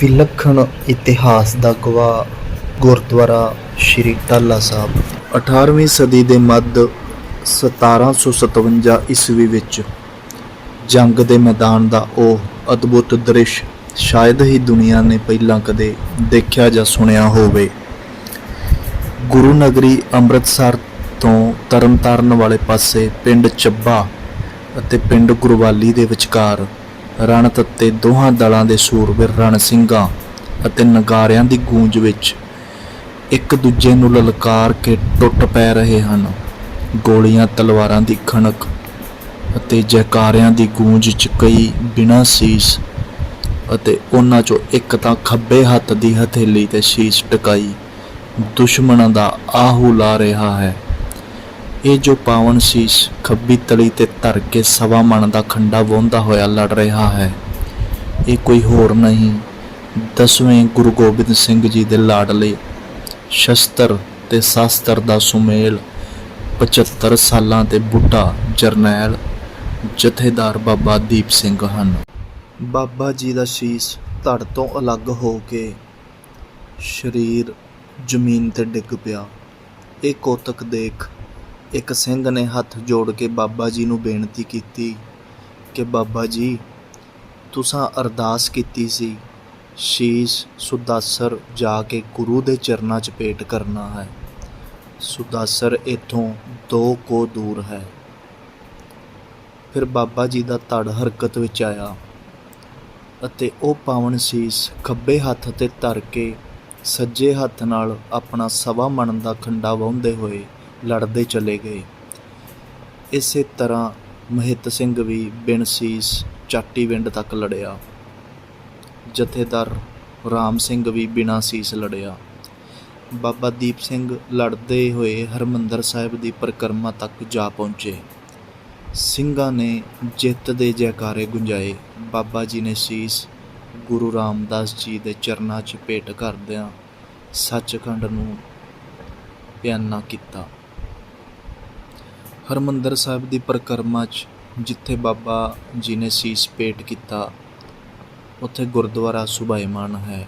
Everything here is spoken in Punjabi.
ਵਿਲੱਖਣ ਇਤਿਹਾਸ ਦਾ ਗਵਾਹ ਗੁਰਦੁਆਰਾ ਸ਼੍ਰੀ ਟਾਲਾ ਸਾਹਿਬ। 18ਵੀਂ ਸਦੀ ਦੇ ਮੱਧ 1757 ਈਸਵੀ ਵਿੱਚ ਜੰਗ ਦੇ ਮੈਦਾਨ ਦਾ ਉਹ ਅਦਭੁਤ ਦ੍ਰਿਸ਼ ਸ਼ਾਇਦ ਹੀ ਦੁਨੀਆ ਨੇ ਪਹਿਲਾਂ ਕਦੇ ਦੇਖਿਆ ਜਾਂ ਸੁਣਿਆ ਹੋਵੇ। ਗੁਰੂ ਨਗਰੀ ਅੰਮ੍ਰਿਤਸਰ ਤੋਂ ਤਰਨਤਾਰਨ ਵਾਲੇ ਪਾਸੇ ਪਿੰਡ ਚੱਬਾ ਅਤੇ ਪਿੰਡ ਗੁਰਵਾਲੀ ਦੇ ਵਿਚਕਾਰ ਰਣ ਤੱਤੇ ਦੋਹਾਂ ਦਲਾਂ ਦੇ ਸੂਰਬੀਰ ਰਣ ਸਿੰਘਾਂ ਅਤੇ ਨਗਾਰਿਆਂ ਦੀ ਗੂੰਜ ਵਿੱਚ ਇੱਕ ਦੂਜੇ ਨੂੰ ਲਲਕਾਰ ਕੇ ਟੁੱਟ ਪੈ ਰਹੇ ਹਨ। ਗੋਲੀਆਂ, ਤਲਵਾਰਾਂ ਦੀ ਖਣਕ ਅਤੇ ਜੈਕਾਰਿਆਂ ਦੀ ਗੂੰਜ ਚ ਕਈ ਬਿਨਾਂ ਸੀਸ ਅਤੇ ਉਹਨਾਂ ਚੋਂ ਇੱਕ ਤਾਂ ਖੱਬੇ ਹੱਥ ਦੀ ਹਥੇਲੀ ਤੇ ਸ਼ੀਸ਼ ਟਕਾਈ ਦੁਸ਼ਮਣਾਂ ਦਾ ਆਹੂ ਲਾ ਰਿਹਾ ਹੈ। ਇਹ ਜੋ ਪਾਵਨ ਸੀਸ ਖੱਬੀ ਤਲੀ ਤੇ ਧਰ ਕੇ ਸਵਾ ਮਣ ਦਾ ਖੰਡਾ ਵਾਹੁੰਦਾ ਹੋਇਆ ਲੜ ਰਿਹਾ ਹੈ। ਇਹ ਕੋਈ ਹੋਰ ਨਹੀਂ, ਦਸਵੇਂ ਗੁਰੂ ਗੋਬਿੰਦ ਸਿੰਘ ਜੀ ਦੇ ਲਾਡਲੇ, ਸ਼ਸਤਰ ਤੇ ਸ਼ਾਸਤਰ ਦਾ ਸੁਮੇਲ 75 ਸਾਲਾਂ ਦੇ ਬੁੱਢਾ ਜਰਨੈਲ, ਜਥੇਦਾਰ ਬਾਬਾ ਦੀਪ ਸਿੰਘ ਹਨ। ਬਾਬਾ ਜੀ ਦਾ ਸ਼ੀਸ ਧੜ ਤੋਂ ਅਲੱਗ ਹੋ ਕੇ ਸਰੀਰ ਜ਼ਮੀਨ ਤੇ ਡਿੱਗ ਪਿਆ। ਇਹ ਕੋਤਕ ਦੇਖ ਇੱਕ ਸਿੰਘ ਨੇ ਹੱਥ ਜੋੜ ਕੇ ਬਾਬਾ ਜੀ ਨੂੰ ਬੇਨਤੀ ਕੀਤੀ ਕਿ ਬਾਬਾ ਜੀ, ਤੁਸਾਂ ਅਰਦਾਸ ਕੀਤੀ ਸੀ, ਸ਼ੀਸ ਸੁਦਾਸਰ ਜਾ ਕੇ ਗੁਰੂ ਦੇ ਚਰਨਾਂ 'ਚ ਭੇਟ ਕਰਨਾ ਹੈ। ਸੁਦਾਸਰ ਇਥੋਂ ਦੋ ਕੋ ਦੂਰ ਹੈ। ਫਿਰ ਬਾਬਾ ਜੀ ਦਾ ਧੜ ਹਰਕਤ ਵਿੱਚ ਆਇਆ ਅਤੇ ਉਹ ਪਾਵਨ ਸੀਸ ਖੱਬੇ ਹੱਥ ਤੇ ਧਰ ਕੇ, ਸੱਜੇ ਹੱਥ ਨਾਲ ਆਪਣਾ ਸਵਾ ਮਣ ਦਾ ਖੰਡਾ ਵਾਹੁੰਦੇ ਹੋਏ ਲੜਦੇ ਚਲੇ ਗਏ। ਇਸੇ ਤਰ੍ਹਾਂ ਮਹਿਤ ਸਿੰਘ ਵੀ ਬਿਨ ਸੀਸ ਚਾਟੀ ਵਿੰਡ ਤੱਕ ਲੜਿਆ। ਜਥੇਦਾਰ ਰਾਮ ਸਿੰਘ ਵੀ ਬਿਨਾਂ ਸੀਸ ਲੜਿਆ। ਬਾਬਾ ਦੀਪ ਸਿੰਘ ਲੜਦੇ ਹੋਏ ਹਰਮੰਦਰ ਸਾਹਿਬ ਦੀ ਪਰਿਕਰਮਾ ਤੱਕ ਜਾ ਪਹੁੰਚੇ। ਸਿੰਘਾਂ ਨੇ ਜਿੱਤ ਦੇ ਜੈਕਾਰੇ ਗੁੰਜਾਏ। ਬਾਬਾ ਜੀ ਨੇ ਸੀਸ ਗੁਰੂ ਰਾਮਦਾਸ ਜੀ ਦੇ ਚਰਨਾਂ 'ਚ ਭੇਟ ਕਰਦਿਆਂ ਸੱਚਖੰਡ ਨੂੰ ਪਿਆਨਾ ਕੀਤਾ। ਹਰਮੰਦਰ ਸਾਹਿਬ ਦੀ ਪਰਿਕਰਮਾ 'ਚ, ਜਿੱਥੇ ਬਾਬਾ ਜੀ ਨੇ ਸੀਸ ਭੇਟ ਕੀਤਾ, ਉੱਥੇ ਗੁਰਦੁਆਰਾ ਸੁਭਾਈਮਾਨ ਹੈ।